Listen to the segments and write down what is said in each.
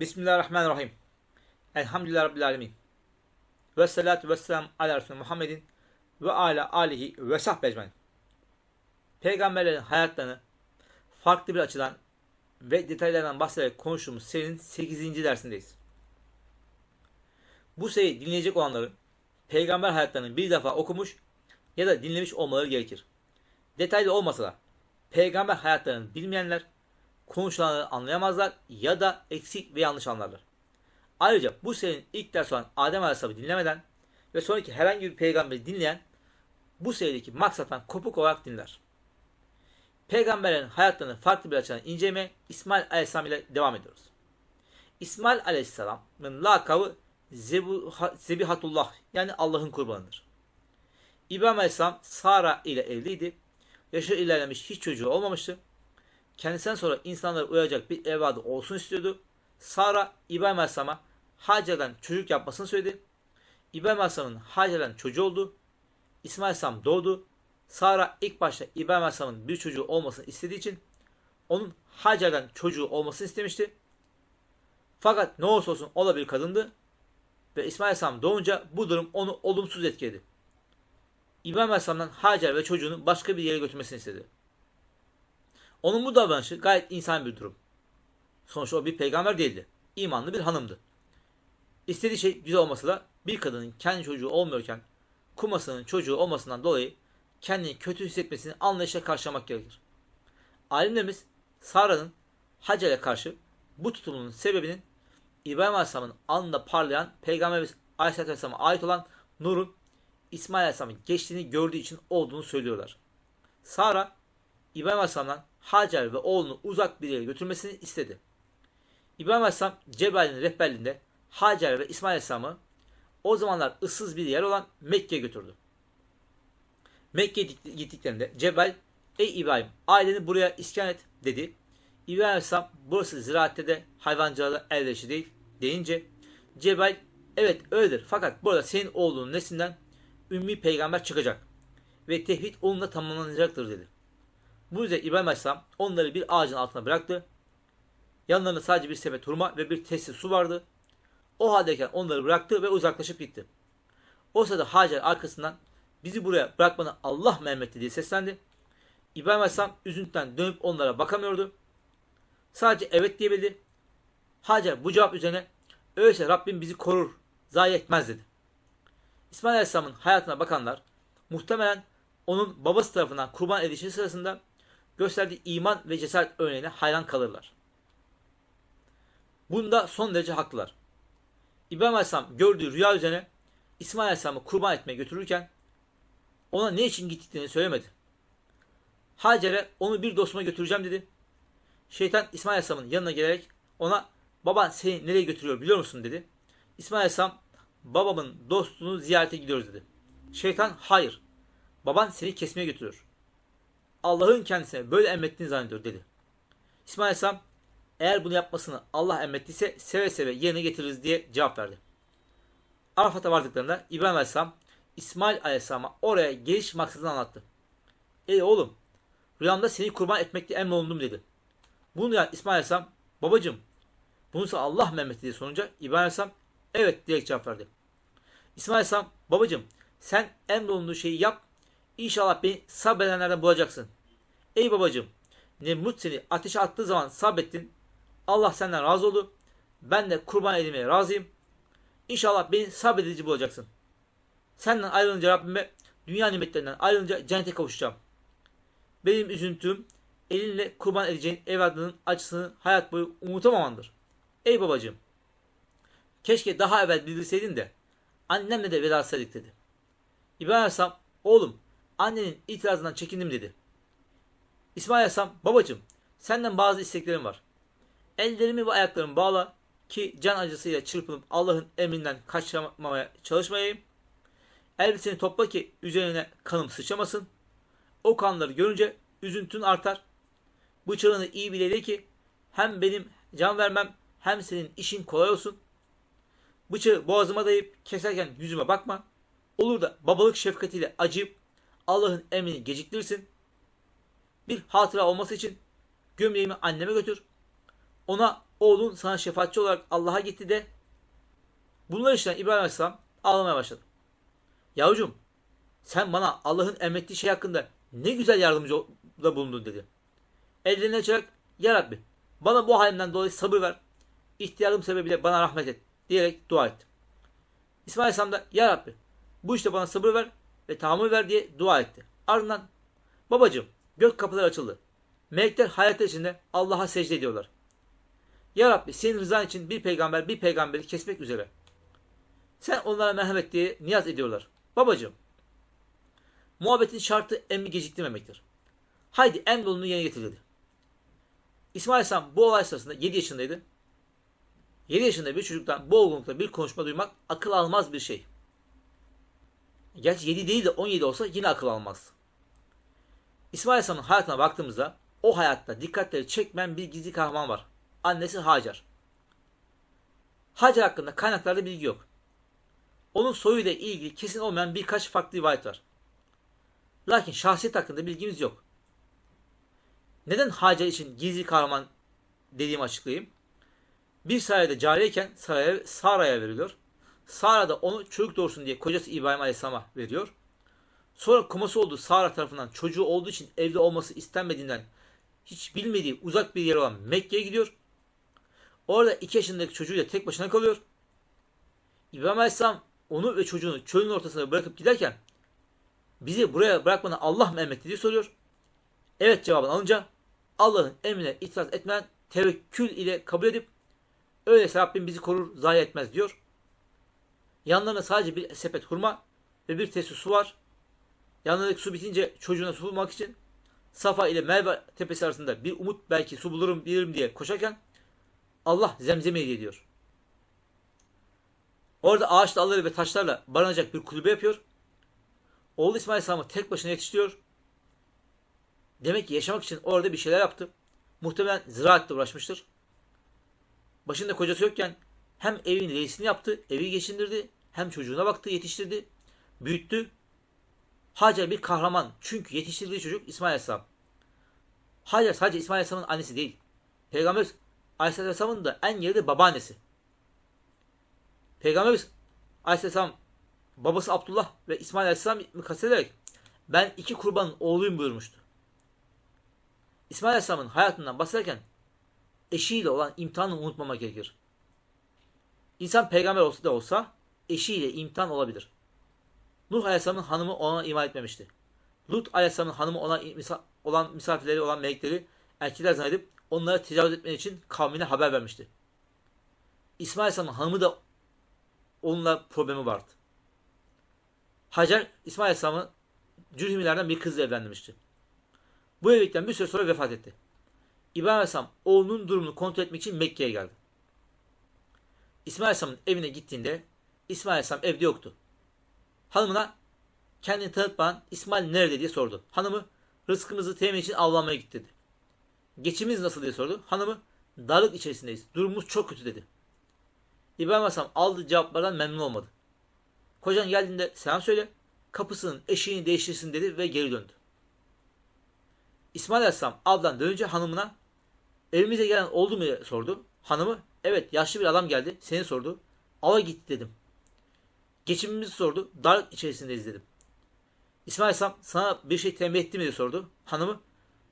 Bismillahirrahmanirrahim. Elhamdülillah Rabbil Alemin. Ve salatu ve selam ala Resulü Muhammedin ve ala alihi ve sahbe ecmain. Peygamberlerin hayatlarını farklı bir açıdan ve detaylardan bahsederek konuştuğumuz serinin 8. dersindeyiz. Bu seriyi dinleyecek olanların peygamber hayatlarını bir defa okumuş ya da dinlemiş olmaları gerekir. Detaylı olmasa da peygamber hayatlarını bilmeyenler konuşulanları anlayamazlar ya da eksik ve yanlış anlarlar. Ayrıca bu serinin ilk ders olan Adem Aleyhisselam'ı dinlemeden ve sonraki herhangi bir peygamberi dinleyen bu serideki maksattan kopuk olarak dinler. Peygamberlerin hayatlarını farklı bir açıdan incelemeye İsmail Aleyhisselam ile devam ediyoruz. İsmail Aleyhisselam'ın lakabı Zebihatullah yani Allah'ın kurbanıdır. İbrahim Aleyhisselam Sara ile evliydi. Yaşı ilerlemiş hiç çocuğu olmamıştı. Kendisinden sonra insanları uyaracak bir evladı olsun istiyordu. Sara İbrahim Aleyhisselam'a Hacer'den çocuk yapmasını söyledi. İbrahim Aleyhisselam'ın Hacer'den çocuğu oldu. İsmail Aleyhisselam doğdu. Sara ilk başta İbrahim Aleyhisselam'ın bir çocuğu olmasını istediği için onun Hacer'den çocuğu olmasını istemişti. Fakat ne olursa olsun o da bir kadındı. Ve İsmail Aleyhisselam doğunca bu durum onu olumsuz etkiledi. İbrahim Aleyhisselam'dan Hacer ve çocuğunu başka bir yere götürmesini istedi. Onun bu davranışı gayet insan bir durum. Sonuçta o bir peygamber değildi. İmanlı bir hanımdı. İstediği şey güzel olmasa da bir kadının kendi çocuğu olmuyorken kumasının çocuğu olmasından dolayı kendini kötü hissetmesini anlayışla karşılamak gerekir. Alimlerimiz Sara'nın Hacer'e karşı bu tutumunun sebebinin İbrahim Aleyhisselam'ın alnında parlayan Peygamberimiz Aleyhisselatü Vesselam'a ait olan nurun İsmail Aleyhisselam'ın geçtiğini gördüğü için olduğunu söylüyorlar. Sara İbrahim Aleyhisselam'dan Hacer ve oğlunu uzak bir yere götürmesini istedi. İbrahim Aleyhisselam Cebrail'in rehberliğinde Hacer ve İsmail Aleyhisselam'ı o zamanlar ıssız bir yer olan Mekke'ye götürdü. Mekke'ye gittiklerinde Cebrail Ey İbrahim aileni buraya iskan et dedi. İbrahim Aleyhisselam burası ziraatte de hayvancılığa elverişli değil deyince Cebrail evet öyledir fakat burada senin oğlunun nesinden ümmi peygamber çıkacak ve tevhid onunla tamamlanacaktır dedi. Bu yüzden İbrahim Aleyhisselam onları bir ağacın altına bıraktı. Yanlarında sadece bir sepet hurma ve bir testi su vardı. O haldeyken onları bıraktı ve uzaklaşıp gitti. O sırada Hacer arkasından bizi buraya bırakmanı Allah emretti diye seslendi. İbrahim Aleyhisselam üzüntüden dönüp onlara bakamıyordu. Sadece evet diyebildi. Hacer bu cevap üzerine öyleyse Rabbim bizi korur, zayi etmez dedi. İsmail Aleyhisselam'ın hayatına bakanlar muhtemelen onun babası tarafından kurban edilişi sırasında gösterdiği iman ve cesaret örneğine hayran kalırlar. Bunda son derece haklılar. İbrahim Aleyhisselam gördüğü rüya üzerine İsmail Aleyhisselam'ı kurban etmeye götürürken ona ne için gittiklerini söylemedi. Hacer'e onu bir dostuma götüreceğim dedi. Şeytan İsmail Aleyhisselam'ın yanına gelerek ona baban seni nereye götürüyor biliyor musun dedi. İsmail Aleyhisselam babamın dostunu ziyarete gidiyoruz dedi. Şeytan hayır baban seni kesmeye götürüyor. Allah'ın kendisine böyle emrettiğini zannediyor dedi. İsmail Aleyhisselam eğer bunu yapmasını Allah emrettiyse seve seve yerine getiririz diye cevap verdi. Arafat'a vardıklarında İbrahim Aleyhisselam İsmail Aleyhisselam'a oraya geliş maksadını anlattı. Ey oğlum rüyamda seni kurban etmekle emrolundum dedi. Bunu duyan İsmail Aleyhisselam babacım bunu Allah emretti diye sorunca İbrahim Aleyhisselam evet diye cevap verdi. İsmail Aleyhisselam babacım sen emrolunduğu şeyi yap İnşallah beni sabredenlerden bulacaksın. Ey babacım Nemrut seni ateşe attığı zaman sabrettin. Allah senden razı oldu. Ben de kurban edilmeye razıyım. İnşallah beni sabredici bulacaksın. Senden ayrılınca Rabbime dünya nimetlerinden ayrılınca cennete kavuşacağım. Benim üzüntüm elinle kurban edeceğin evladının acısını hayat boyu unutamamandır. Ey babacığım keşke daha evvel bildirseydin de annemle de vedalaşsaydık dedi. İbrahim Aleyhisselam oğlum annenin itirazından çekindim dedi. İsmail Aleyhisselam babacığım senden bazı isteklerim var. Ellerimi ve ayaklarımı bağla ki can acısıyla çırpınıp Allah'ın emrinden kaçmamaya çalışmayayım. Elbiseni topla ki üzerine kanım sıçramasın. O kanları görünce üzüntün artar. Bıçağını iyi bileli ki hem benim can vermem hem senin işin kolay olsun. Bıçağı boğazıma dayayıp keserken yüzüme bakma. Olur da babalık şefkatiyle acıyıp Allah'ın emrini geciktirirsin. Bir hatıra olması için gömleğimi anneme götür. Ona oğlun sana şefaatçi olarak Allah'a gitti de bunlar işten İbrahim Aleyhisselam ağlamaya başladı. Yavrucuğum sen bana Allah'ın emrettiği şey hakkında ne güzel yardımcıda bulundun dedi. Ellerini açarak Ya Rabbi bana bu halimden dolayı sabır ver. İhtiyarım sebebiyle bana rahmet et diyerek dua etti. İsmail Aleyhisselam da Ya Rabbi bu işte bana sabır ver ve tahammül ver diye dua etti. Ardından babacığım gök kapıları açıldı. Melekler hayatlar içinde Allah'a secde ediyorlar. Ya Rabbi senin rızan için bir peygamber bir peygamberi kesmek üzere. Sen onlara merhamet diye niyaz ediyorlar. Babacığım muhabbetin şartı emri geciktirmemektir. Haydi emrolunu yerine getir dedi. İsmail Aleyhisselam bu olay sırasında 7 yaşındaydı. 7 yaşında bir çocuktan bu olgunlukta bir konuşma duymak akıl almaz bir şey. Gerçi 7 değil de 17 olsa yine akıl almaz. İsmail Aleyhisselam'ın hayatına baktığımızda o hayatta dikkatleri çekmeyen bir gizli kahraman var. Annesi Hacer. Hacer hakkında kaynaklarda bilgi yok. Onun soyuyla ilgili kesin olmayan birkaç farklı rivayet var. Lakin şahsiyet hakkında bilgimiz yok. Neden Hacer için gizli kahraman dediğimi açıklayayım. Bir sarayda cariyken saraya, Sara'ya veriliyor. Sara da onu çocuk doğursun diye kocası İbrahim Aleyhisselam'a veriyor. Sonra koması olduğu Sara tarafından çocuğu olduğu için evde olması istenmediğinden hiç bilmediği uzak bir yer olan Mekke'ye gidiyor. Orada iki yaşındaki çocuğuyla tek başına kalıyor. İbrahim Aleyhisselam onu ve çocuğunu çölün ortasına bırakıp giderken bizi buraya bırakmanı Allah mı emretti diye soruyor. Evet cevabını alınca Allah'ın emrine itiraz etmeyen tevekkül ile kabul edip öyleyse Rabbim bizi korur zayi etmez diyor. Yanlarında sadece bir sepet hurma ve bir testi su var. Yanlarındaki su bitince çocuğuna su bulmak için Safa ile Merve tepesi arasında bir umut belki su bulurum bilirim diye koşarken Allah zemzemi hediye ediyor. Orada ağaç dalları ve taşlarla barınacak bir kulübe yapıyor. Oğlu İsmail Aleyhisselam'ı tek başına yetiştiriyor. Demek ki yaşamak için orada bir şeyler yaptı. Muhtemelen ziraatle uğraşmıştır. Başında kocası yokken hem evin reisini yaptı, evi geçindirdi, hem çocuğuna baktı, yetiştirdi, büyüttü. Hacer bir kahraman. Çünkü yetiştirdiği çocuk İsmail Aleyhisselam. Hacer sadece İsmail Aleyhisselam'ın annesi değil. Peygamber Aleyhisselam'ın da en yeri babaannesi. Peygamberimiz Aleyhisselam babası Abdullah ve İsmail Aleyhisselam kastederek ben iki kurbanın oğluyum buyurmuştu. İsmail Aleyhisselam'ın hayatından bahsederken eşiyle olan imtihanı unutmamak gerekir. İnsan peygamber olsa da olsa eşiyle imtihan olabilir. Nuh Aleyhisselam'ın hanımı ona iman etmemişti. Lut Aleyhisselam'ın hanımı ona olan misafirleri olan melekleri erkekler zannedip onlara tecavüz etmek için kavmine haber vermişti. İsmail Aleyhisselam'ın hanımı da onunla problemi vardı. Hacer İsmail Aleyhisselam'ı Cürhimilerden bir kızla evlendirmişti. Bu evlilikten bir süre sonra vefat etti. İbrahim Aleyhisselam oğlunun durumunu kontrol etmek için Mekke'ye geldi. İsmail Aleyhisselam'ın evine gittiğinde İsmail Aleyhisselam evde yoktu. Hanımına kendini tanıtmadan İsmail nerede diye sordu. Hanımı rızkımızı temin için avlanmaya gitti dedi. Geçimimiz nasıl diye sordu. Hanımı darlık içerisindeyiz. Durumumuz çok kötü dedi. İbrahim Aleyhisselam aldığı cevaplardan memnun olmadı. Kocan geldiğinde selam söyle, kapısının eşiğini değiştirsin dedi ve geri döndü. İsmail Aleyhisselam avdan dönünce hanımına evimize gelen oldu mu diye sordu. Hanımı evet yaşlı bir adam geldi seni sordu. Ava gitti dedim. Geçimimizi sordu. Darlık içerisindeyiz dedim. İsmail Aleyhisselam sana bir şey tembih etti mi diye sordu. Hanımı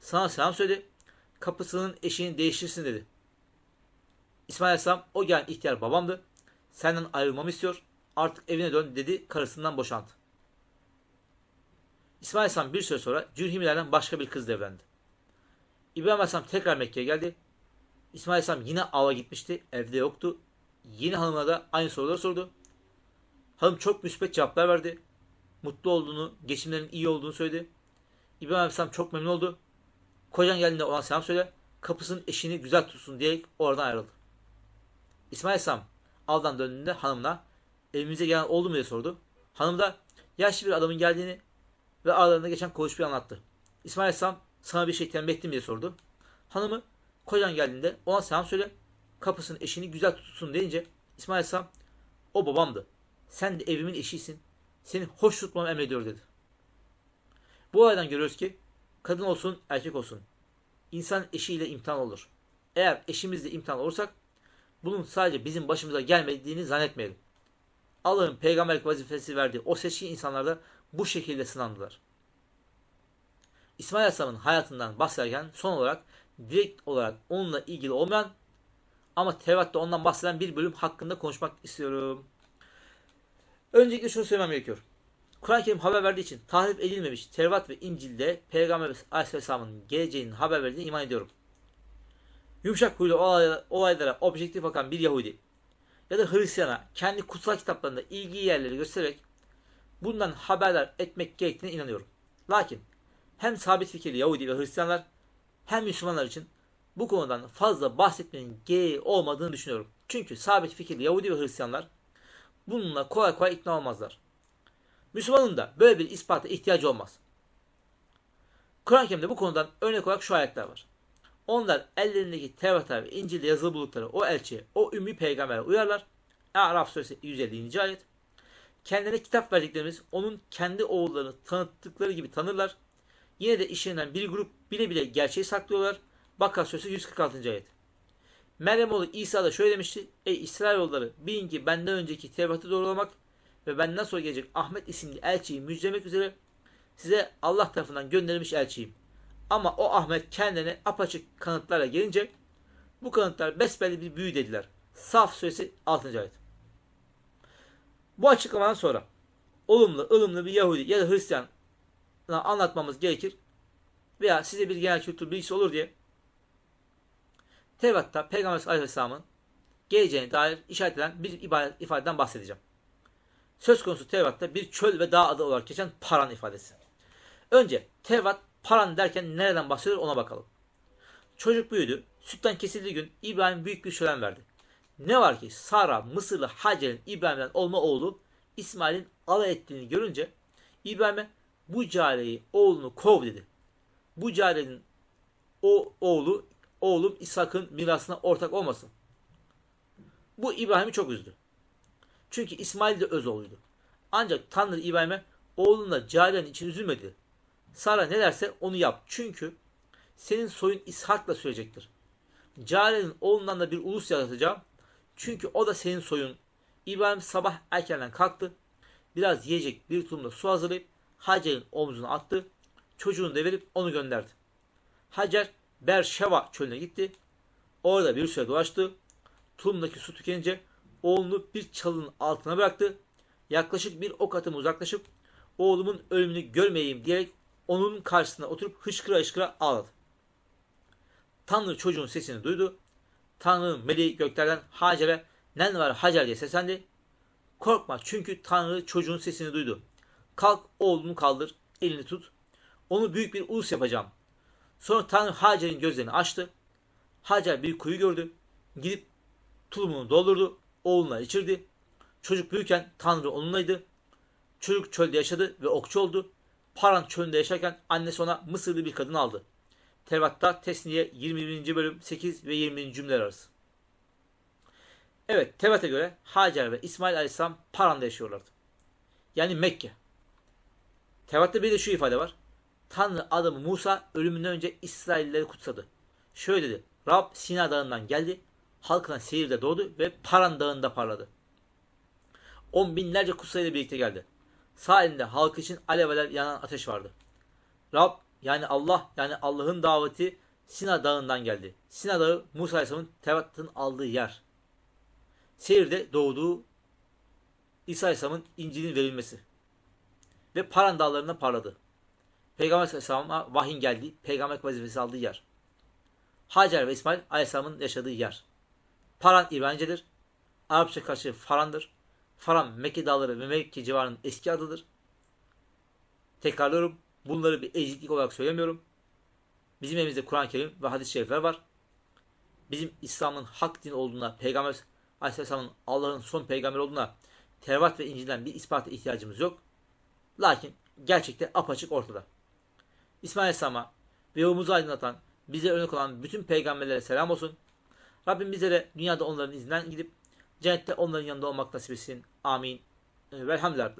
sana selam söyledi. Kapısının eşiğini değiştirsin dedi. İsmail Aleyhisselam o gelen ihtiyar babamdı. Senden ayrılmamı istiyor. Artık evine dön dedi karısından boşandı. İsmail Aleyhisselam bir süre sonra Cürhimilerden başka bir kızla evlendi. İbrahim Aleyhisselam tekrar Mekke'ye geldi. İsmail Aleyhisselam yine ava gitmişti. Evde yoktu. Yeni hanımına da aynı soruları sordu. Hanım çok müspet cevaplar verdi. Mutlu olduğunu, geçimlerin iyi olduğunu söyledi. İbrahim Aleyhisselam çok memnun oldu. Kocan geldiğinde ona selam söyle. Kapısının eşini güzel tutsun diyerek oradan ayrıldı. İsmail Aleyhisselam avdan döndüğünde hanımına evimize gelen oldu mu diye sordu. Hanım da yaşlı bir adamın geldiğini ve aralarında geçen konuşmayı anlattı. İsmail Aleyhisselam sana bir şey tembih ettim diye sordu. Hanımı kocan geldiğinde ona selam söyle kapısının eşini güzel tutsun deyince İsmail Aleyhisselam o babamdı. Sen de evimin eşisin. Seni hoş tutmamı emrediyor dedi. Bu olaydan görüyoruz ki kadın olsun erkek olsun insan eşiyle imtihan olur. Eğer eşimizle imtihan olursak bunun sadece bizim başımıza gelmediğini zannetmeyelim. Allah'ın peygamberlik vazifesi verdiği o seçkin insanlar da bu şekilde sınandılar. İsmail Aleyhisselam'ın hayatından bahsederken son olarak direkt olarak onunla ilgili olmayan ama Tevrat'ta ondan bahseden bir bölüm hakkında konuşmak istiyorum. Öncelikle şunu söylemem gerekiyor. Kur'an-ı Kerim haber verdiği için tahrip edilmemiş Tevrat ve İncil'de Peygamber Aleyhisselam'ın geleceğinin haber verdiğine iman ediyorum. Yumuşak huylu olaylara, objektif bakan bir Yahudi ya da Hristiyana kendi kutsal kitaplarında ilgi yerleri göstererek bundan haberdar etmek gerektiğine inanıyorum. Lakin hem sabit fikirli Yahudi ve Hristiyanlar hem Müslümanlar için bu konudan fazla bahsetmenin gereği olmadığını düşünüyorum. Çünkü sabit fikirli Yahudi ve Hristiyanlar bununla kolay kolay ikna olmazlar. Müslümanın da böyle bir ispata ihtiyacı olmaz. Kur'an-ı Kerim'de bu konudan örnek olarak şu ayetler var. Onlar ellerindeki Tevrat'a ve İncil'de yazılı buldukları o elçiye, o ümmi peygambere uyarlar. Araf suresi 150. ayet. Kendilerine kitap verdiklerimiz onun kendi oğullarını tanıttıkları gibi tanırlar. Yine de işlerinden bir grup bile bile gerçeği saklıyorlar. Bakara suresi 146. ayet. Meryem oğlu İsa da şöyle demişti. Ey İsrailoğulları bilin ki benden önceki Tevrat'ı doğrulamak ve benden sonra gelecek Ahmet isimli elçiyi müjdelemek üzere size Allah tarafından gönderilmiş elçiyim. Ama o Ahmet kendine apaçık kanıtlarla gelince bu kanıtlar besbelli bir büyü dediler. Saf suresi 6. ayet. Bu açıklamadan sonra olumlu, ılımlı bir Yahudi ya da Hristiyan anlatmamız gerekir. Veya size bir genel kültür bilgisi olur diye Tevrat'ta Peygamber Aleyhisselam'ın geleceğine dair işaret eden bir ifadeden bahsedeceğim. Söz konusu Tevrat'ta bir çöl ve dağ adı olarak geçen Paran ifadesi. Önce Tevrat Paran derken nereden bahsediyor ona bakalım. Çocuk büyüdü. Sütten kesildiği gün İbrahim büyük bir şölen verdi. Ne var ki Sara Mısırlı Hacer'in İbrahim'den olma oğlu İsmail'in alay ettiğini görünce İbrahim'e bu cariyeyi oğlunu kov dedi. Bu cariyenin o oğlu oğlum İshak'ın mirasına ortak olmasın. Bu İbrahim'i çok üzdü. Çünkü İsmail de öz oğluydu. Ancak Tanrı İbrahim'e oğlunla cariyenin için üzülmedi. Sara ne derse onu yap. Çünkü senin soyun İshak'la sürecektir. Cariyenin oğlundan da bir ulus yaratacağım. Çünkü o da senin soyun. İbrahim sabah erkenden kalktı. Biraz yiyecek bir tulumda su hazırlayıp Hacer'in omzuna attı. Çocuğunu da verip onu gönderdi. Hacer Berşeva çölüne gitti. Orada bir süre dolaştı. Tulumdaki su tükenince oğlunu bir çalının altına bıraktı. Yaklaşık bir ok atımı uzaklaşıp oğlumun ölümünü görmeyeyim diyerek onun karşısına oturup hışkıra hışkıra ağladı. Tanrı çocuğun sesini duydu. Tanrı'nın meleği göklerden Hacer'e nen var Hacer diye seslendi. Korkma çünkü Tanrı çocuğun sesini duydu. Kalk oğlunu kaldır, elini tut. Onu büyük bir ulus yapacağım. Sonra Tanrı Hacer'in gözlerini açtı. Hacer bir kuyu gördü. Gidip tulumunu doldurdu. Oğluna içirdi. Çocuk büyürken Tanrı onunlaydı. Çocuk çölde yaşadı ve okçu oldu. Paran çölünde yaşarken annesi ona Mısırlı bir kadın aldı. Tevrat'ta Tesniye 21. bölüm 8 ve 20. cümleler arası. Evet Tevrat'a göre Hacer ve İsmail Aleyhisselam Paran'da yaşıyorlardı. Yani Mekke. Tevrat'ta bir de şu ifade var. Tanrı adamı Musa ölümünden önce İsraillileri kutsadı. Şöyle dedi. Rab Sina dağından geldi. Halkına seyirde doğdu ve Paran dağında parladı. On binlerce kutsayla birlikte geldi. Sağ elinde halk için alev alev yanan ateş vardı. Rab yani Allah yani Allah'ın daveti Sina dağından geldi. Sina dağı Musa Aleyhisselam'ın Tevrat'ın aldığı yer. Seyirde doğduğu İsa Aleyhisselam'ın İncil'in verilmesi. Ve Paran dağlarında parladı. Peygamber Aleyhisselam'a vahyin geldiği, peygamber vazifesi aldığı yer. Hacer ve İsmail Aleyhisselam'ın yaşadığı yer. Paran İbranicedir. Arapça karşı Faran'dır. Faran Mekke dağları ve Mekke civarının eski adıdır. Tekrarlıyorum. Bunları bir eziklik olarak söylemiyorum. Bizim elimizde Kur'an-ı Kerim ve hadis-i şerifler var. Bizim İslam'ın hak din olduğuna, Peygamber Aleyhisselam'ın Allah'ın son peygamber olduğuna Tevrat ve İncil'den bir ispata ihtiyacımız yok. Lakin gerçekte apaçık ortada. İsmail Aleyhisselam'a ve yolumuzu aydınlatan, bize örnek olan bütün peygamberlere selam olsun. Rabbim bize de dünyada onların izinden gidip cennette onların yanında olmak nasip etsin. Amin. Velhamdülillah.